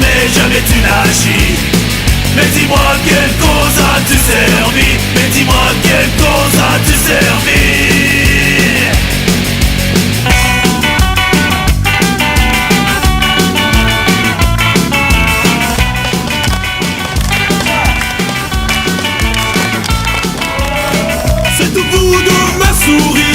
mais jamais tu n'agis. Mais dis-moi quelle cause as-tu servi. Mais dis-moi quelle cause as-tu servi. C'est au bout de ma souris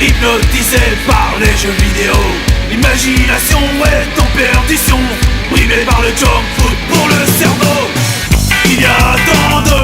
Hypnotisé par les jeux vidéo. L'imagination est en perdition. Brimée par le junk foot pour le cerveau. Il y a tant de